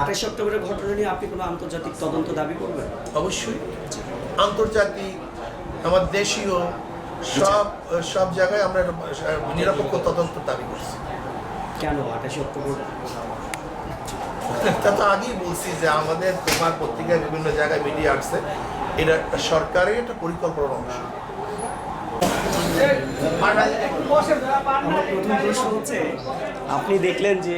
আঠাশ অক্টোবরের ঘটনা নিয়ে আপনি কোনো আন্তর্জাতিক তদন্ত দাবি করবেন? অবশ্যই। আন্তর্জাতিক আমার দেশীয় সব সব জায়গায় আমরা নিরপেক্ষ তদন্ত দাবি করছি। কেন আঠাশে অক্টোবর? তা তো আগেই বলছি যে আমাদের তোমার পত্রিকায় বিভিন্ন জায়গায় মিডিয়া আসছে। এটা একটা সরকারের একটা পরিকল্পনার অংশ। আমার প্রথম প্রশ্ন হচ্ছে আপনি দেখলেন যে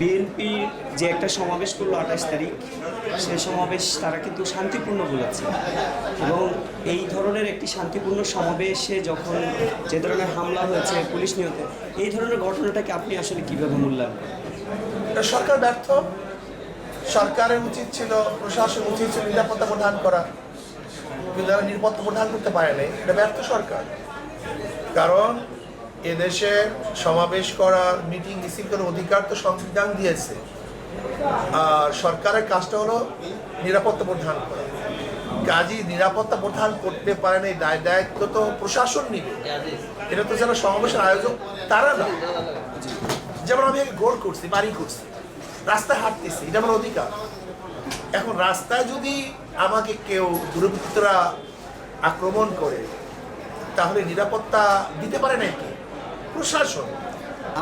বিএনপি যে একটা সমাবেশ করল আঠাশ তারিখ, সে সমাবেশ তারা কিন্তু শান্তিপূর্ণ বলেছে। এবং এই ধরনের একটি শান্তিপূর্ণ সমাবেশে যখন যে ধরনের হামলা হয়েছে পুলিশ নিহত এই ধরনের ঘটনাটাকে আপনি আসলে কীভাবে মূল্যায়ন করেন? সরকার ব্যর্থ। সরকারের উচিত ছিল, প্রশাসন উচিত ছিল নিরাপত্তা প্রদান করা। কিন্তু তারা নিরাপত্তা প্রদান করতে পারে এটা ব্যর্থ সরকার। কারণ এদেশে সমাবেশ করার মিটিং মিছিল করার অধিকার তো সংবিধান দিয়েছে। আর সরকারের কাজটা হলো নিরাপত্তা প্রধান করা। কাজী নিরাপত্তা প্রধান করতে পারে না, এই দায় দায়িত্ব তো প্রশাসন নিবে। এটা তো যারা সমাবেশের আয়োজক তারা না। যেমন আমি গোল করছি, বাড়ি করছি, রাস্তায় হাঁটতেছি, এটা আমার অধিকার। এখন রাস্তায় যদি আমাকে কেউ দুর্বৃত্তরা আক্রমণ করে, তাহলে নিরাপত্তা দিতে পারে না কি প্রশাসন।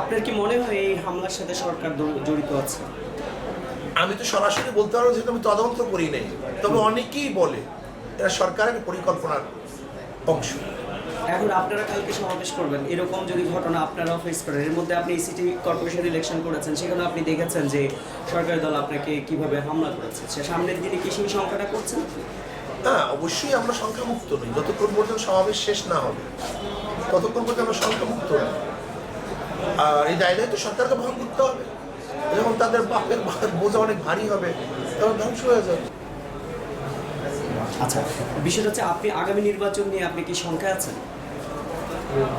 আপনার কি মনে হয় এই হামলার সাথে সরকার জড়িত আছে? আমি তো সরাসরি বলতে পারব যেহেতু আমি তদন্ত করি নাই। তবে অনেকেই বলে এটা সরকারের পরিকল্পনার অংশ। এখন আপনারা কালকে সমাবেশ করবেন। এরকম যদি ঘটনা আপনারাও ফেস করেন এর মধ্যে আপনি সিটি কর্পোরেশন ইলেকশন করেছেন সেখানে আপনি দেখেছেন যে সরকারি দল আপনাকে কীভাবে হামলা করেছে। সে সামনের দিনে কি সেই সংখ্যাটা করছেন হ্যাঁ অবশ্যই আমরা সংখ্যামুক্ত নই। যতক্ষণ পর্যন্ত সমাবেশ শেষ না হবে ততক্ষণ পর্যন্ত আমরা সংখ্যামুক্ত নই। আর এই দায় দায়িত্ব সরকারকে বহন করতে হবে। যখন তাদের বাপের ভা- বোঝা অনেক ভারী হবে তখন ধ্বংস হয়ে যাবে। আচ্ছা বিষয়টা হচ্ছে আপনি আগামী নির্বাচন নিয়ে আপনি কি সংখ্যা আছেন?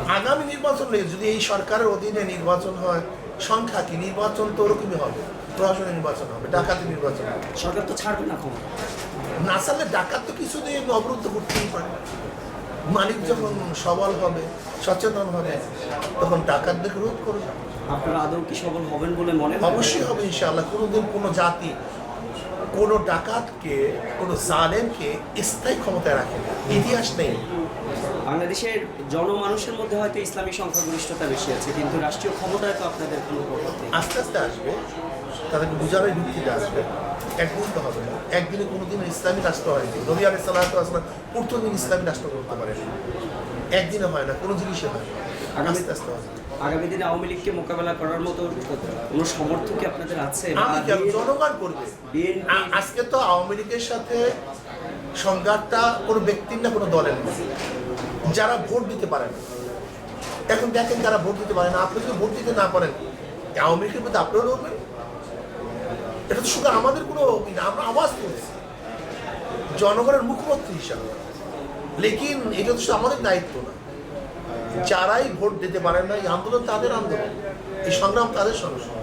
আগামী নির্বাচন নেই যদি এই সরকারের অধীনে নির্বাচন হয় সংখ্যা কি? নির্বাচন তো ওরকমই হবে। প্রশাসনের নির্বাচন হবে ডাকাতি নির্বাচন হবে। সরকার তো ছাড়বে না ক্ষমতা। না চাইলে ডাকাত তো কিছুদিন অবরুদ্ধ করতেই পারে মালিক যখন সবল হবে সচেতন হবে তখন ডাকাতদের রোধ করবে আপনারা আদৌ কি সবল হবেন বলে মনে হয় অবশ্যই হবে ইনশাআল্লাহ। কোনোদিন কোনো জাতি কোনো ডাকাতকে কোনো জালেমকে স্থায়ী ক্ষমতায় রাখে। ইতিহাস নেই। বাংলাদেশের জনমানুষের মধ্যে হয়তো ইসলামী সংখ্যাগরিষ্ঠতা বেশি আছে কিন্তু রাষ্ট্রীয় ক্ষমতায় তো আপনাদের কোনো প্রভাব নেই। আস্তে আস্তে আসবে। তাদেরকে বুঝানোর ভিত্তিতে আসবে। একদিন তো হবে না। একদিনে কোনোদিন ইসলামী রাষ্ট্র হয়নি নবী আলি সাল্লাহ আসলাম প্রথম দিন ইসলামী রাষ্ট্র করতে পারে একদিনে হয় না কোনো জিনিসে হয় না। আস্তে আস্তে হবে। আগামী দিনে আওয়ামী লীগকে মোকাবেলা করার মতো কোনো সমর্থন কি আপনাদের আছে? জনগণ করবে। আজকে তো আওয়ামী লীগের সাথে সংঘাতটা কোনো ব্যক্তির না কোনো দলের না। যারা ভোট দিতে পারেন এখন দেখেন যারা ভোট দিতে পারে না আপনি যদি ভোট দিতে না পারেন আওয়ামী লীগের প্রতি আপনারও এটা তো শুধু আমাদের কোনো আমরা আওয়াজ তুলছি। জনগণের মুখপত্র হিসাবে। লেকিন এটা তো শুধু আমাদের দায়িত্ব না। যারাই ভোট দিতে পারেন না, এই আন্দোলন তাদের আন্দোলন। এই সংগ্রাম তাদের সংগ্রাম।